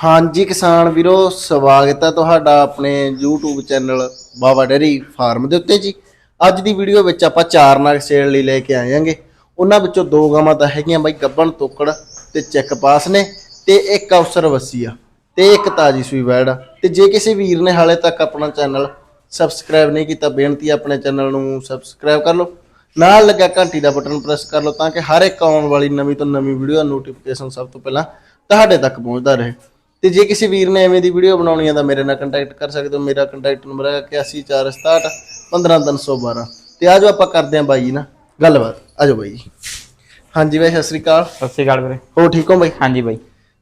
ਹਾਂਜੀ ਕਿਸਾਨ ਵੀਰੋ, ਸਵਾਗਤ ਹੈ ਤੁਹਾਡਾ ਆਪਣੇ YouTube channel Baba dairy farm ਦੇ ਉੱਤੇ ਜੀ। ਅੱਜ ਦੀ ਵੀਡੀਓ ਵਿੱਚ ਆਪਾਂ ਚਾਰ ਨਾਗ ਸੇਲ ਲਈ ਲੈ ਕੇ ਆਏ ਆਂਗੇ। ਉਹਨਾਂ ਵਿੱਚੋਂ ਦੋ ਗਾਵਾਂ ਤਾਂ ਹੈਗੀਆਂ ਬਾਈ, ਗੱਬਣ, ਤੋਕੜ ਤੇ ਚੈੱਕ ਪਾਸ ਨੇ ਤੇ ਇੱਕ ਅਵਸਰ ਵਸੀ ਆ ਤੇ ਇੱਕ ਤਾਜੀ ਸੂਈ ਵੈੜ ਆ। ਤੇ ਜੇ ਕਿਸੇ ਵੀਰ ਨੇ ਹਾਲੇ ਤੱਕ ਆਪਣਾ ਚੈਨਲ ਸਬਸਕ੍ਰਾਈਬ ਨਹੀਂ ਕੀਤਾ, ਬੇਨਤੀ ਆਪਣੇ ਚੈਨਲ ਨੂੰ ਸਬਸਕ੍ਰਾਈਬ ਕਰ ਲਓ। ਨਾਲ ਲੱਗਾ ਘੰਟੀ ਦਾ ਬਟਨ ਪ੍ਰੈਸ ਕਰ ਲਓ ਤਾਂ ਕਿ ਹਰ ਇੱਕ ਆਉਣ ਵਾਲੀ ਨਵੀਂ ਤੋਂ ਨਵੀਂ ਵੀਡੀਓ ਦਾ ਨੋਟੀਫਿਕੇਸ਼ਨ ਸਭ ਤੋਂ ਪਹਿਲਾਂ ਤੁਹਾਡੇ ਤੱਕ ਪਹੁੰਚਦਾ ਰਹੇ। ਤੇ ਜੇ ਕਿਸੇ ਵੀਰ ਨੇ ਐਵੇਂ ਦੀ ਵੀਡੀਓ ਬਣਾਉਣੀ ਹੈ ਤਾਂ ਮੇਰੇ ਨਾਲ ਕੰਟੈਕਟ ਕਰ ਸਕਦੇ ਹੋ। ਮੇਰਾ ਕੰਟੈਕਟ ਨੰਬਰ ਹੈ 814661 15312 ਤੇ ਆਜੋ ਆਪਾਂ ਕਰਦੇ ਹਾਂ ਬਾਈ ਜੀ ਨਾ ਗੱਲਬਾਤ। ਆਜੋ ਬਾਈ ਜੀ। ਹਾਂਜੀ ਬਾਈ ਸਤਿ ਸ੍ਰੀ ਅਕਾਲ। ਸਤਿ ਸ਼੍ਰੀ ਅਕਾਲ ਵੀਰੇ। ਹੋ ਠੀਕ ਹੋ ਬਾਈ? ਹਾਂਜੀ ਬਾਈ।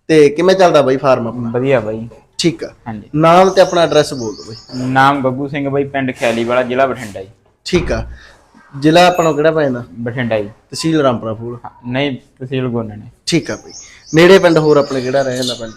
ਤੇ ਕਿਵੇਂ ਚੱਲਦਾ ਬਾਈ ਫਾਰਮ ਆਪਣਾ? ਵਧੀਆ ਬਾਈ। ਠੀਕ ਆ। ਹਾਂਜੀ। ਨਾਮ ਤੇ ਆਪਣਾ ਐਡਰੈਸ ਬੋਲ ਦਿਓ ਬਾਈ। ਨਾਮ ਗੱਗੂ ਸਿੰਘ ਬਾਈ ਪਿੰਡ ਖਿਆਲੀ ਵਾਲਾ ਜ਼ਿਲ੍ਹਾ ਬਠਿੰਡਾ ਜੀ। ਠੀਕ ਆ। ਜ਼ਿਲ੍ਹਾ ਆਪਣਾ ਕਿਹੜਾ ਪੈਂਦਾ ਬਠਿੰਡਾ ਜੀ। ਤਹਿਸੀਲ ਰਾਮਪੁਰਾ ਫੂਲ। ਨਹੀਂ ਤਹਿਸੀਲ ਗੋਨਾ ਨੇ ਠੀਕ ਆ ਬਾਈ। ਨੇੜੇ ਪਿੰਡ ਹੋਰ ਆਪਣੇ ਕਿਹੜਾ ਰਹਿ ਜਾਂਦਾ ਪਿੰਡ?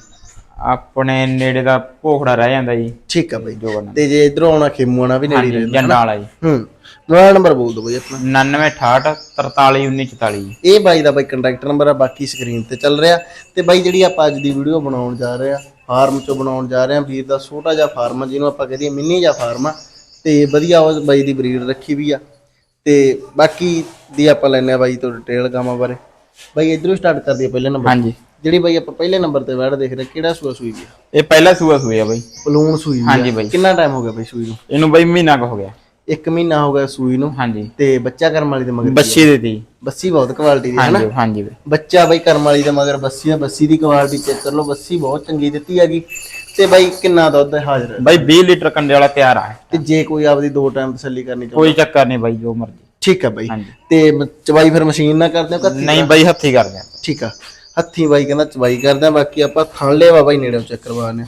ਆਪਣੇ ਨੇੜੇ ਦਾ ਭੋਖੜਾ ਰਹਿ ਜਾਂਦਾ ਜੀ। ਠੀਕ ਆ ਬਾਈ। ਜੋ ਬਣਾ ਤੇ ਜੇ ਇਧਰੋਂ ਆਉਣਾ ਖੇਮੂ ਆਉਣਾ ਵੀ ਨੇੜੇ ਹੀ ਰਹਿੰਦਾ ਜੰਡਾ ਵਾਲਾ ਜੀ। ਹੂੰ। ਨਵਾਂ ਨੰਬਰ ਬੋਲ ਦਿਓ ਬਾਈ ਆਪਣਾ। 9968 431944 ਜੀ ਇਹ ਬਾਈ ਦਾ ਬਾਈ ਕੰਟੈਕਟ ਨੰਬਰ ਆ ਬਾਕੀ ਸਕਰੀਨ ਤੇ ਚੱਲ ਰਿਹਾ। ਤੇ ਬਾਈ ਜਿਹੜੀ ਆਪਾਂ ਅੱਜ ਦੀ ਵੀਡੀਓ ਬਣਾਉਣ ਜਾ ਰਹੇ ਆ ਫਾਰਮ ਚੋਂ ਬਣਾਉਣ ਜਾ ਰਹੇ ਆ ਵੀਰ ਦਾ ਛੋਟਾ ਜਿਹਾ ਫਾਰਮ ਜਿਹਨੂੰ ਆਪਾਂ ਕਹਦੇ ਮਿੰਨੀ ਜਿਹਾ ਫਾਰਮ ਆ। ਤੇ ਵਧੀਆ ਉਹ ਬਾਈ ਦੀ ਬਰੀਡ ਰੱਖੀ ਵੀ ਆ। ਤੇ ਬਾਕੀ ਦੀ ਆਪਾਂ ਲੈਣੇ ਆ ਬਾਈ ਤੋਂ ਡਿਟੇਲ ਗਾਵਾਂ ਬਾਰੇ। ਬਾਈ ਇਧਰੋਂ ਸਟਾਰਟ ਕਰਦੇ ਆ ਪਹਿਲੇ ਨੰਬਰ ਹਾਂਜੀ। ਜਿਹੜੀ ਬਾਈ ਆਪਾਂ ਪਹਿਲੇ ਨੰਬਰ ਤੇ ਬੈਠ ਦੇਖ ਰਹੇ ਕਿਹੜਾ ਸੂਆ ਸੂਈ ਆ ਇਹ ਪਹਿਲਾ ਸੂਆ ਆ ਬਾਈ। ਪਲੂਣ ਸੂਈ ਹਾਂਜੀ ਬਾਈ। ਕਿੰਨਾ ਟਾਈਮ ਹੋ ਗਿਆ ਬਾਈ ਸੂਈ ਨੂੰ? ਇਹਨੂੰ ਬਾਈ ਮਹੀਨਾ ਕੁ ਹੋ ਗਿਆ। ਇੱਕ ਮਹੀਨਾ ਹੋ ਗਿਆ ਸੂਈ ਨੂੰ। ਹਾਂਜੀ। ਤੇ ਬੱਚਾ ਕਰਮ ਵਾਲੀ ਦੇ ਮਗਰ ਬੱਛੀ ਦੇ ਤੀ। ਬੱਸੀ ਬਹੁਤ ਕੁਆਲਿਟੀ ਦੀ ਹੈ ਨਾ ਹਾਂਜੀ ਹਾਂਜੀ ਬਾਈ। ਬੱਚਾ ਬਾਈ ਕਰਮ ਵਾਲੀ ਦੇ ਮਗਰ ਬੱਸੀ ਆ ਬੱਸੀ ਦੀ ਕੁਆਲਿਟੀ ਚੈੱਕ ਕਰ ਲਓ ਬੱਸੀ ਬਹੁਤ ਚੰਗੀ ਦਿੱਤੀ ਹੈਗੀ। ਤੇ ਬਾਈ ਕਿੰਨਾ ਦੁੱਧ ਹੈ ਹਾਜ਼ਰ? ਹੈ ਬਾਈ 20 ਲੀਟਰ ਕੰਡੇ ਵਾਲਾ ਤਿਆਰ ਆ। ਤੇ ਜੇ ਕੋਈ ਆਪਦੀ ਦੋ ਟਾਈਮ ਤਸੱਲੀ ਕਰਨੀ ਚਾਹੋ ਕੋਈ ਚੱਕਰ ਨਹੀਂ ਬਾਈ ਜੋ ਮਰਜ਼ੀ। ਠੀਕ ਆ ਬਾਈ। ਹਾਂਜੀ। ਤੇ ਮ- ਚਵਾਈ ਫਿਰ ਮਸ਼ੀਨ ਨਾਲ ਕਰਦੇ ਹੋ ਕਿ ਨਹੀਂ ਬਾਈ ਹੱਥੀ ਕਰਦੇ ਆ। ਠੀਕ ਆ। ਹੱਥੀਂ ਬਾਈ ਕਹਿੰਦਾ ਚਵਾਈ ਕਰਦੇ ਆ ਬਾਕੀ ਆਪਾਂ ਥਣ ਲਿਆ ਬਾਈ ਨੇੜੇ ਚੈੱਕ ਕਰਵਾਣੇ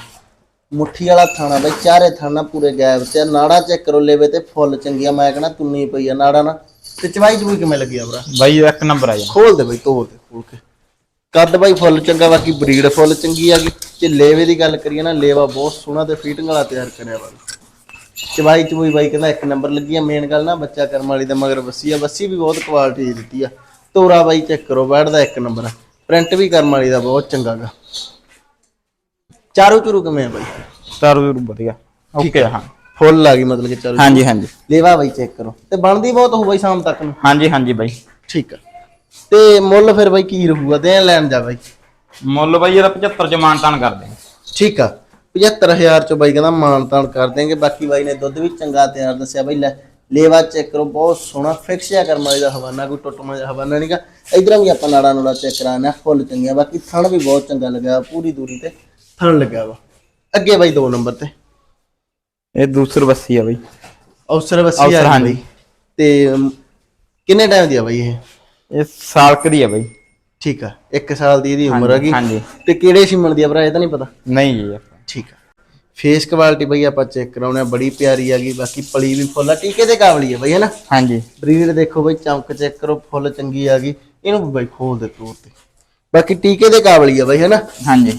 ਮੁੱਠੀ ਵਾਲਾ ਥਾਣਾ ਬਾਈ ਚਾਰੇ ਥਾਣਾ ਪੂਰੇ ਗੈਪ ਤੇ ਨਾੜਾ ਚੈੱਕ ਕਰੋ ਲੈਵੇ ਤੇ ਫੁੱਲ ਚੰਗੀਆਂ ਮੈਂ ਕਹਿੰਦਾ ਤੁੰਨੀ ਪਈ ਆ ਨਾੜਾ ਨਾ ਤੇ ਚਵਾਈ ਚਵੂਈ ਕਿਵੇਂ ਲੱਗੀ ਆ ਭਰਾ? ਬਾਈ ਇੱਕ ਨੰਬਰ ਆ ਜੀ। ਖੋਲ ਦੇ ਬਈ ਤੋੜ ਦੇ ਖੋਲ ਕੇ। ਕੱਦ ਬਾਈ ਫੁੱਲ ਚੰਗਾ ਬਾਕੀ ਬਰੀਡ ਫੁੱਲ ਚੰਗੀ ਆ ਗਈ। ਤੇ ਲੇਵੇ ਦੀ ਗੱਲ ਕਰੀਏ ਨਾ ਲੇਵਾ ਬਹੁਤ ਸੋਹਣਾ ਤੇ ਫੀਟਿੰਗ ਵਾਲਾ ਤਿਆਰ ਕਰਿਆ ਵਾ ਚਵਾਈ ਚਵੂਈ ਬਾਈ ਕਹਿੰਦਾ ਇੱਕ ਨੰਬਰ ਲੱਗੀ ਆ ਮੇਨ ਗੱਲ ਨਾ ਬੱਚਾ ਕਰਮ ਵਾਲੀ ਦੇ ਮਗਰ ਬੱਸੀ ਆ। ਬੱਸੀ ਵੀ ਬਹੁਤ ਕੁਆਲਿਟੀ ਦਿੱਤੀ ਆ। ਤੋਰਾ ਬਾਈ ਚੈੱਕ ਕਰੋ ਬੈਠਦਾ ਇੱਕ ਨੰਬਰ ਆ। ਪ੍ਰਿੰਟ ਵੀ ਕਰਮ ਵਾਲੀ ਦਾ ਬਹੁਤ ਚੰਗਾ ਗਾ। ਚਾਰੂ ਚੁਰੂ ਕਿਵੇਂ ਆ ਬਾਈ? ਤਾਰੂ ਵਧੀਆ। ਓਕੇ ਹਾਂ। ਫੁੱਲ ਆ ਗਈ ਮਤਲਬ ਕਿ ਚਾਰੂ ਹਾਂਜੀ ਹਾਂਜੀ। ਲੇਵਾ ਬਾਈ ਚੈੱਕ ਕਰੋ। ਤੇ ਬਣਦੀ ਬਹੁਤ ਹੋ ਬਾਈ ਸ਼ਾਮ ਤੱਕ ਨੂੰ? ਹਾਂਜੀ ਹਾਂਜੀ ਬਾਈ। ਠੀਕ ਆ। ਤੇ ਮੁੱਲ ਫਿਰ ਬਾਈ ਕੀ ਰਹੂਗਾ? ਦੇਣ ਲੈਣ ਜਾ ਬਾਈ। ਮੁੱਲ ਬਾਈ ਇਹਦਾ 75 ਚ ਮਾਨਤਾਨ ਕਰਦੇ ਆ। ਠੀਕ ਆ। 75000 ਚ ਬਾਈ ਕਹਿੰਦਾ ਮਾਨ ਤਾਨ ਕਰ ਦੇਂਗੇ ਬਾਕੀ ਬਾਈ ਨੇ ਦੁੱਧ ਵੀ ਚੰਗਾ ਤਿਆਰ ਦੱਸਿਆ। ਬਾਈ ਲੈ ਲੇਵਾ ਚੈੱਕ ਕਰੋ ਬਹੁਤ ਸੋਹਣਾ ਫਿਕਸ ਜਿਹਾ ਕਰਮ ਵਾਲੀ ਦਾ ਹਵਾਨਾ ਕੋਈ ਟੁੱਟਮਾ ਜਿਹਾ ਹਵਾਨਾ ਨਹੀਂਗਾ ਇਧਰਾਂ ਵੀ ਆਪਾਂ ਨਾੜਾ ਨੂੜਾ ਚੈੱਕ ਕਰਾਣਾ ਫੁੱਲ ਚੰਗੀਆਂ ਬਾਕੀ ਥਣ ਵੀ ਬਹੁਤ ਚੰਗਾ ਲੱਗਿਆ ਪੂਰੀ ਦੂਰੀ ਤੇ ਥਣ ਲੱਗਿਆ ਵਾ। ਅੱਗੇ ਬਾਈ 2 ਨੰਬਰ ਤੇ। ਇਹ ਦੂਸਰ ਬੱਸੀ ਆ ਬਾਈ। ਵਸੀ ਅਫਸਰ, ਆ ਹਾਂਜੀ। ਤੇ ਕਿੰਨੇ ਟਾਈਮ ਦੀ ਆ ਬਾਈ ਇਹ? ਇਹ ਸਾਲਕ ਦੀ ਆ ਬਾਈ। ਠੀਕ ਆ 1 ਸਾਲ ਦੀ ਇਹਦੀ ਉਮਰ ਹੈਗੀ ਹਾਂਜੀ। ਤੇ ਕਿਹੜੇ ਸੀਮਣ ਦੀ ਆ ਭਰਾ ਇਹ ਤਾਂ ਨਹੀਂ ਪਤਾ? ਨਹੀਂ ਜੀ। ਠੀਕ ਆ। ਫੇਸ ਕੁਆਲਿਟੀ ਬਈ ਆਪਾਂ ਚੈੱਕ ਕਰਾਉਣੇ ਆ ਬੜੀ ਪਿਆਰੀ ਹੈਗੀ ਬਾਕੀ ਪਲੀ ਵੀ ਫੁੱਲ ਆ ਟੀਕੇ ਦੇ ਕਾਬਲੀ ਹੈ ਬਈ ਹੈਨਾ ਹਾਂਜੀ। ਬਰੀਡ ਦੇਖੋ ਬਈ ਚਮਕ ਚੈੱਕ ਕਰੋ ਫੁੱਲ ਚੰਗੀ ਆ ਗਈ ਇਹਨੂੰ ਬਈ ਖੋਲ ਦੇ ਤੋਰ ਤੇ। ਬਾਕੀ ਟੀਕੇ ਦੇ ਕਾਬਲੀ ਆ ਬਈ ਹੈਨਾ ਹਾਂਜੀ।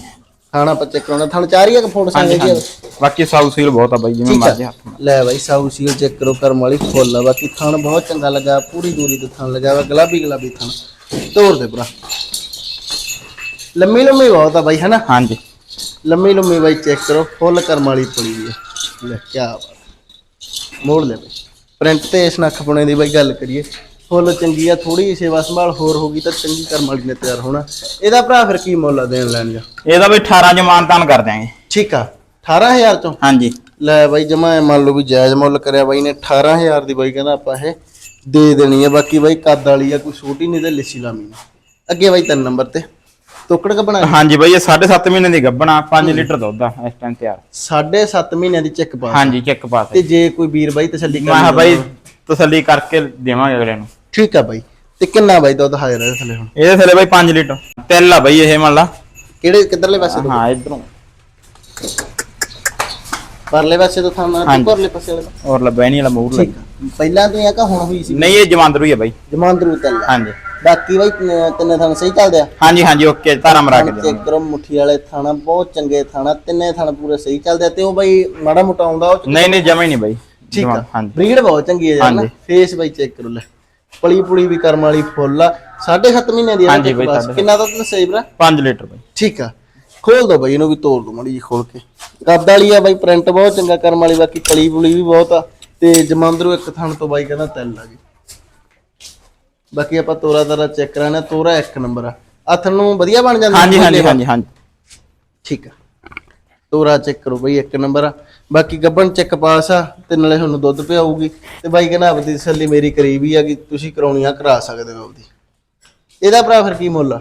ਖਾਣਾ ਆਪਾਂ ਚੈੱਕ ਕਰਾਉਣਾ ਥਣ ਚਾਰ ਹੀ ਆ ਕਿ ਫੋਟੋ ਸੰਗੇ ਹਾਂਜੀ ਬਾਕੀ ਸਾਊ ਸੀਲ ਬਹੁਤ ਆ ਬਾਈ ਜਿਵੇਂ ਮਰਜ਼ੀ ਆ। ਹੱਥ। ਲੈ ਬਾਈ ਸਾਊ ਸੀਲ ਚੈੱਕ ਕਰੋ ਕਰਮ ਵਾਲੀ ਫੁੱਲ ਆ ਬਾਕੀ ਥਣ ਬਹੁਤ ਚੰਗਾ ਲੱਗਾ ਪੂਰੀ ਦੂਰੀ ਤੇ ਥਣ ਲੱਗਾ ਵਾ ਗੁਲਾਬੀ ਗੁਲਾਬੀ ਥਣ। ਤੋੜ ਦੇ ਭਰਾ। ਲੰਮੀ ਲੰਮੀ ਬਹੁਤ ਆ ਬਾਈ ਹੈਨਾ ਹਾਂਜੀ। ਲੰਮੀ ਲੰਮੀ ਬਾਈ ਚੈੱਕ ਕਰੋ ਫੁੱਲ ਕਰਮ ਵਾਲੀ ਪੜੀ ਵੀ ਹੈ ਲੈ ਕੀ ਬਾਤ ਮੋੜ ਲੈ ਬਾਈ। ਪ੍ਰਿੰਟ ਤੇ ਇਸ ਨੱਖ ਪੁਣੇ ਦੀ ਬਾਈ ਗੱਲ ਕਰੀਏ। ਫੁੱਲ ਚੰਗੀ ਆ ਥੋੜੀ ਜਿਹੀ ਸੇਵਾ ਸੰਭਾਲ ਹੋਰ ਹੋਗੀ ਤਾਂ ਚੰਗੀ ਕਰਮ ਵਾਲੀ ਨੇ ਤਿਆਰ ਹੋਣਾ। ਇਹਦਾ ਭਰਾ ਫਿਰ ਕੀ ਮੁੱਲ ਆ ਦੇਣ ਲੈਣ ਜਾ ਇਹਦਾ ਵੀ 18 ਚ ਮਾਨਤਾਨ ਕਰ ਦਿਆਂਗੇ। ਠੀਕ ਆ। 18000 ਤੋਂ? ਹਾਂਜੀ। ਲੈ ਬਾਈ ਜਮਾ ਮੰਨ ਲਓ ਵੀ ਜਾਇਜ਼ ਮੁੱਲ ਕਰਿਆ ਬਾਈ ਨੇ। 18000 ਦੀ ਬਾਈ ਕਹਿੰਦਾ ਆਪਾਂ ਇਹ ਦੇ ਦੇਣੀ ਆ। ਬਾਕੀ ਬਾਈ ਕੱਦ ਵਾਲੀ ਆ ਕੋਈ ਛੋਟੀ ਨਹੀਂ ਤੇ ਲਿੱਸੀ ਲਾਮੀ ਅੱਗੇ ਬਾਈ ਤਿੰਨ ਨੰਬਰ ਤੇ। ਤੋਕੜ ਕ ਬਣਾ ਹਾਂਜੀ ਬਾਈ ਇਹ 7.5 ਮਹੀਨੇ ਦੀ ਗੱਭਣਾ 5 ਲੀਟਰ ਦੁੱਧ ਆ ਇਸ ਟਾਈਮ ਤਿਆਰ। ਸਾਢੇ ਸੱਤ ਮਹੀਨਿਆਂ ਦੀ ਚੈੱਕ ਪਾ। ਹਾਂਜੀ ਚੈੱਕ ਪਾਸ ਤੇ ਜੇ ਕੋਈ ਵੀਰ ਬਾਈ ਤਸੱਲੀ ਮੈਂ ਕਿਹਾ ਕਰਨੀ ਬਾਈ ਤਸੱਲੀ ਕਰਕੇ ਦੇਵਾਂਗੇ ਅਗਲੇ ਨੂੰ। ਠੀਕ ਆ ਬਾਈ। ਤੇ ਕਿੰਨਾ ਬਾਈ ਦੁੱਧ ਹਾਜ਼ਰ ਹੈ ਥੱਲੇ ਹੁਣ? ਇਹਦੇ ਥੱਲੇ ਬਾਈ 5 ਲੀਟਰ। ਤਿਲ ਆ ਬਾਈ ਇਹ ਮੰਨ ਲਾ। ਕਿਹੜੇ ਕਿੱਧਰਲੇ ਪਾਸੇ ਤੋਂ? ਹਾਂ ਇਧਰੋਂ। ਪਰਲੇ ਪਾਸੇ ਤੋਂ ਤੇ ਹਾਂਜੀ। ਪਰਲੇ ਪਾਸੇ ਵਾਲੇ? ਔਰ ਲਬੈਣੀ ਵਾਲਾ ਮੂਰ ਆ। ਪਹਿਲਾਂ ਤੋਂ ਇਹ ਆ ਕਿ ਹੁਣ ਹੋਈ ਸੀ। ਨਹੀਂ ਇਹ ਜਮਾਂਦਰੂ ਹੀ ਆ ਬਾਈ। ਜਮਾਂਦਰੂ ਤੱਲ ਹਾਂਜੀ। ਬਾਕੀ ਬਾਈ ਤਿੰਨ- ਤਿੰਨੇ ਥਾਣਾ ਸਹੀ ਚੱਲਦੇ ਆ? ਹਾਂਜੀ ਹਾਂਜੀ ਓਕੇ ਧਾਰਾ ਮਰਾ ਕੇ ਚੈੱਕ ਕਰੋ ਮੁੱਠੀ ਵਾਲੇ ਥਾਣਾ ਬਹੁਤ ਚੰਗੇ ਥਾਣਾ ਤਿੰਨੇ ਥਾਣਾ ਪੂਰੇ ਸਹੀ ਚੱਲਦੇ ਆ। ਤੇ ਉਹ ਬਾਈ ਮਾੜਾ ਮੋਟਾ ਆਉਂਦਾ ਉਹ ਚ- ਨਹੀਂ ਨਹੀਂ ਜਮਾ ਹੀ ਨਹੀਂ ਬਾਈ। ਠੀਕ ਜਮਾਂ, ਆ ਹਾਂਜੀ। ਬਰੀਡ ਬਹੁਤ ਚੰਗੀ ਹੈ ਯਾਰ ਨਾ। ਹਾਂਜੀ। ਫੇਸ ਬਾਈ ਚੈੱਕ ਕਰੋ ਲੈ। ਪਲੀ ਪੁਲੀ ਵੀ ਕਰਮ ਵਾਲੀ ਫੁੱਲ ਆ। ਸਾਢੇ ਸੱਤ ਮਹੀਨੇ ਦੀ ਆ ਹਾਂਜੀ ਬਾਈ, ਬਸ। ਸਾਢੇ ਕਿੰਨਾ ਦੁੱਧ ਦੱਸਿਆ ਜੀ ਭਰਾ 5 ਲੀਟਰ ਬਾਈ। ਠੀਕ ਆ। ਖੋਲ ਦੋ ਬਾਈ ਇਹਨੂੰ ਵੀ ਤੋੜ ਦੋ ਮੜੀ ਜੀ ਖੋਲ ਕੇ। ਕੱਦ ਵਾਲੀ ਆ ਬਾਈ ਪ੍ਰਿੰਟ ਬਹੁਤ ਚੰਗਾ ਕਰਮ ਵਾਲੀ ਬਾਕੀ ਕਲੀ ਪੁਲੀ ਵੀ ਬਹੁਤ ਆ। ਤੇ ਜਮਾਂਦਰੂ ਇੱਕ ਥਣ ਤੋਂ ਬਾਈ ਕਹਿੰਦਾ ਤਿੰਨ ਆ ਗਈ ਬਾਕੀ ਆਪਾਂ ਤੋਰਾ ਤਰਾ ਚੈੱਕ ਕਰਾਣਾ ਤੋਰਾ ਇੱਕ ਨੰਬਰ ਆ। ਹੱਥ ਨੂੰ ਵਧੀਆ ਬਣ ਜਾਂਦਾ ਹਾਂਜੀ ਹਾਂਜੀ ਹਾਂਜੀ ਹਾਂਜੀ। ਠੀਕ ਆ। ਤੋਰਾ ਚੈੱਕ ਕਰੋ ਬਈ ਇੱਕ ਨੰਬਰ ਆ। ਬਾਕੀ ਗੱਬਣ ਚੈੱਕ ਪਾਸ ਆ ਤੇ ਨਾਲੇ ਤੁਹਾਨੂੰ ਦੁੱਧ ਪਿਆਊਗੀ। ਤੇ ਬਾਈ ਕਹਿੰਦਾ ਆਪਦੀ ਤਸੱਲੀ ਮੇਰੀ ਕਰੀਬ ਹੀ ਆ ਕਿ ਤੁਸੀਂ ਕਰਾਉਣੀ ਆ ਕਰਾ ਸਕਦੇ ਹੋ ਆਪਦੀ। ਇਹਦਾ ਭਰਾ ਫਿਰ ਕੀ ਮੁੱਲ ਆ?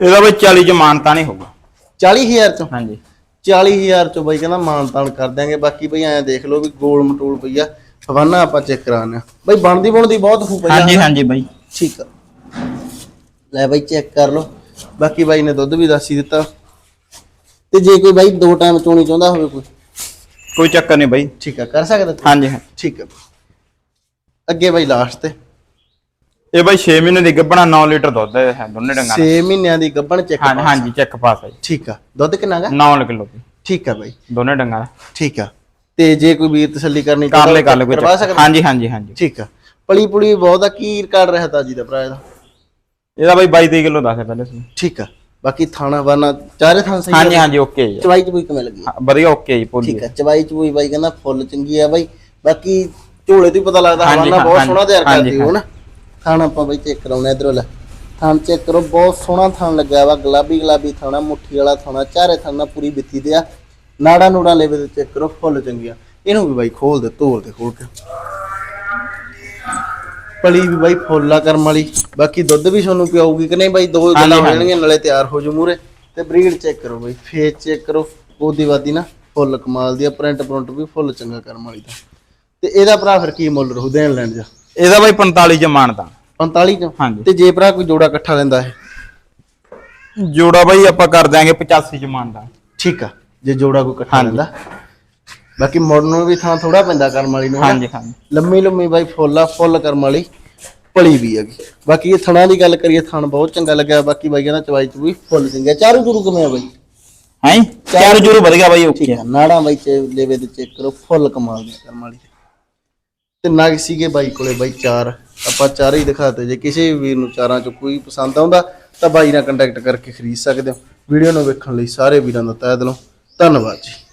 ਇਹਦਾ ਬਈ 40 ਚ ਮਾਨਤਾ ਨਹੀਂ ਹੋਊਗਾ। 40000 ਚੋਂ? ਹਾਂਜੀ। 40000 ਚੋਂ ਬਾਈ ਕਹਿੰਦਾ ਮਾਨ ਤਾਨ ਕਰ ਦਿਆਂਗੇ। ਬਾਕੀ ਬਈ ਐਂ ਦੇਖ ਲਓ ਵੀ ਗੋਲ ਮਟੋਲ ਪਈ ਆ। ਹਵਾਨਾ ਆਪਾਂ ਚੈੱਕ ਕਰਾਉਣਾ ਬਈ ਬਣਦੀ ਬਣਦੀ ਬਹੁਤ ਹੋ ਪਈ ਆ ਹਾਂਜੀ ਹਾਂਜੀ ਬਈ। ਠੀਕ ਆ। ਲੈ ਬਾਈ ਚੈੱਕ ਕਰ ਲਓ। ਬਾਕੀ ਬਾਈ ਨੇ ਦੁੱਧ ਵੀ ਦੱਸ ਹੀ ਦਿੱਤਾ। ਤੇ ਜੇ ਕੋਈ ਬਾਈ ਦੋ ਟਾਈਮ ਚੋਣੀ ਚਾਹੁੰਦਾ ਹੋਵੇ ਕੋਈ। ਕੋਈ ਚੱਕਰ ਨਹੀਂ ਬਈ। ਠੀਕ ਆ ਕਰ ਸਕਦਾ ਤੂੰ? ਹਾਂਜੀ ਹਾਂਜੀ। ਠੀਕ ਆ। ਅੱਗੇ ਬਾਈ ਲਾਸਟ ਤੇ। ਇਹ ਬਈ 6 ਮਹੀਨੇ ਦੀ ਗੱਬਣਾ 9 ਲੀਟਰ ਦੁੱਧ ਹੈ ਦੋਨੇ ਡੰਗਾਂ 6 ਮਹੀਨਿਆਂ ਦੀ ਗੱਭਣ ਚੈੱਕ ਹਾਂਜੀ ਹਾਂਜੀ ਚੈੱਕ ਪਾਸ ਹੈ ਠੀਕ ਆ। ਦੁੱਧ ਕਿੰਨਾ ਗਾ 9 ਕਿਲੋ ਠੀਕ ਆ ਬਾਈ। ਦੋਨੇ ਡੰਗਾਂ ਦਾ। ਠੀਕ ਆ। ਤੇ ਜੇ ਕੋਈ ਵੀਰ ਤਸੱਲੀ ਕਰਨੀ ਕਰ ਲੈ ਕਰ ਲੈ ਕੋਈ ਕਰਵਾ ਚੱਕਰ। ਸਕਦਾ ਹਾਂਜੀ ਹਾਂਜੀ ਹਾਂਜੀ। ਠੀਕ ਆ। ਪਲੀ ਪੁਲੀ ਬਹੁਤ ਆ ਕੀ ਰਿਕਾਰਡ ਰਿਹਾ ਤਾਜੀ ਦਾ ਭਰਾ ਇਹਦਾ? ਇਹਦਾ ਬਈ 22 ਕਿਲੋ ਦੱਸ ਪਹਿਲੇ ਸੀ। ਠੀਕ ਆ। ਬਾਕੀ ਥਾਣਾ ਵਾਨਾ ਚਾਰੇ ਥਾਂ ਸਹੀ ਹਾਂਜੀ ਹਾਂਜੀ ਓਕੇ ਜੀ ਚਵਾਈ ਚ ਕੋਈ ਕਿਵੇਂ ਲੱਗੀ? ਵਧੀਆ ਓਕੇ ਜੀ ਪੂਰੀ। ਠੀਕ ਆ ਚਵਾਈ ਚ ਕੋਈ ਬਾਈ ਕਹਿੰਦਾ ਫੁੱਲ ਚੰਗੀ ਆ ਬਾਈ। ਬਾਕੀ ਝੋਲੇ ਤੋਂ ਹੀ ਪਤਾ ਲੱਗਦਾ ਹਵਾਨਾ ਬਹੁਤ ਸੋਹਣਾ ਤਿਆਰ ਕਰਦੀ ਹੋ ਨਾ। ਥਾਣ ਆਪਾਂ ਬਾਈ ਚੈੱਕ ਕਰਾਉਣਾ ਇਧਰੋਂ ਲੈ। ਥਾਣ ਚੈੱਕ ਕਰੋ ਬਹੁਤ ਸੋਹਣਾ ਥਾਣ ਲੱਗਾ ਵਾ ਗੁਲਾਬੀ ਗੁਲਾਬੀ ਥਾਣਾ ਮੁੱਠੀ ਵਾਲਾ ਥਾਣਾ ਚਾਰੇ ਥਾਣਾ ਪੂਰੀ ਬਿੱਤੀ ਤੇ ਆ। ਨਾੜਾ ਨੂੜਾ ਲੈਵੇ ਤੇ ਚੈੱਕ ਕਰੋ ਫੁੱਲ ਚੰਗੀਆਂ। ਇਹਨੂੰ ਵੀ ਬਾਈ ਖੋਲ ਦੇ ਤੋੜ ਦੇ ਖੋਲ ਕੇ। ਪਲੀ ਵੀ ਬਾਈ ਫੁੱਲਾ ਕਰਮ ਵਾਲੀ। ਬਾਕੀ ਦੁੱਧ ਵੀ ਤੁਹਾਨੂੰ ਪਿਆਊਗੀ ਕਿ ਨਹੀਂ ਬਾਈ? ਦੋ ਗੱਲਾਂ ਹੋ ਹਾਂਜੀ। ਜਾਣਗੀਆਂ ਨਾਲੇ ਤਿਆਰ ਹੋ ਜੂ ਮੂਰੇ ਤੇ ਬਰੀਡ ਚੈੱਕ ਕਰੋ ਬਾਈ ਫੇਸ ਚੈੱਕ ਕਰੋ। ਉਹਦੀ ਵਾਦੀ ਨਾ ਫੁੱਲ ਕਮਾਲ ਦੀ ਆ ਪ੍ਰਿੰਟ ਪ੍ਰਿੰਟ ਵੀ ਫੁੱਲ ਚੰਗਾ ਕਰਮ ਵਾਲੀ ਦਾ। ਤੇ ਇਹਦਾ ਭਰਾ ਫਿਰ ਕੀ ਮੁੱਲ ਰਹੂ ਦੇਣ ਲੈਣ ਜਾ ਇਹਦਾ ਬਈ 45 ਚ ਮਾਨਤਾ। 45 ਚੋਂ? ਹਾਂਜੀ। ਤੇ ਜੇ ਭਰਾ ਕੋਈ ਜੋੜਾ ਇਕੱਠਾ ਲੈਂਦਾ ਹੈ ਜੋੜਾ ਬਈ ਆਪਾਂ ਕਰ ਦਿਆਂਗੇ 85 ਚ ਮਾਨਤਾ। ਠੀਕ ਆ। ਜੇ ਜੋੜਾ ਕੋਈ ਇਕੱਠਾ ਹਾਂਜੀ। ਲੈਂਦਾ ਬਾਕੀ ਮੁੱਲ ਨੂੰ ਵੀ ਥਾਂ ਥੋੜਾ ਪੈਂਦਾ ਕਰਮ ਵਾਲੀ ਨੂੰ ਹਨਾ। ਹਾਂਜੀ ਹਾਂਜੀ। ਲੰਮੀ ਲੰਮੀ ਬਾਈ ਫੁੱਲ ਆ ਫੁੱਲ ਕਰਮ ਵਾਲੀ ਪਲੀ ਵੀ ਹੈਗੀ। ਬਾਕੀ ਇਹ ਥਣਾ ਦੀ ਗੱਲ ਕਰੀਏ ਥਣ ਬਹੁਤ ਚੰਗਾ ਲੱਗਿਆ। ਬਾਕੀ ਬਾਈਆਂ ਦਾ ਚਵਾਈ ਚ ਵੀ ਫੁੱਲ ਚੰਗਾ ਚਾਰੂ ਚੂਰੂ ਕਿਵੇਂ ਆ ਬਾਈ? ਹੈ? ਚਾਰ ਜੂਰੂ ਵਧੀਆ ਬਾਈ ਓਕੇ। ਠੀਕ ਆ। ਨਾੜਾਂ ਬਾਈ ਚ ਲੈਵੇ ਤੇ ਚੈੱਕ ਕਰੋ ਫੁੱਲ ਕਮਾਲ ਦੇ ਕਰਮ ਵਾਲੀ ਤੇ ਨਗ ਸੀਗੇ ਬਾਈ ਕੋਲੇ ਬਾਈ ਚਾਰ। ਆਪਾਂ ਚਾਰੇ ਹੀ ਦਿਖਾਤੇ। ਜੇ ਕਿਸੇ ਵੀ ਵੀਰ ਨੂੰ ਚਾਰਾਂ ਚ ਕੋਈ ਪਸੰਦ ਆਉਂਦਾ ਤਾਂ ਬਾਈ ਨਾਲ ਕੰਟੈਕਟ ਕਰਕੇ ਖਰੀਦ ਸਕਦੇ ਹੋ। ਵੀਡੀਓ ਨੂੰ ਵੇਖਣ ਲਈ ਸਾਰੇ ਵੀਰਾਂ ਦਾ ਤਹਿ ਦਿਲੋਂ। ਧੰਨਵਾਦ ਜੀ।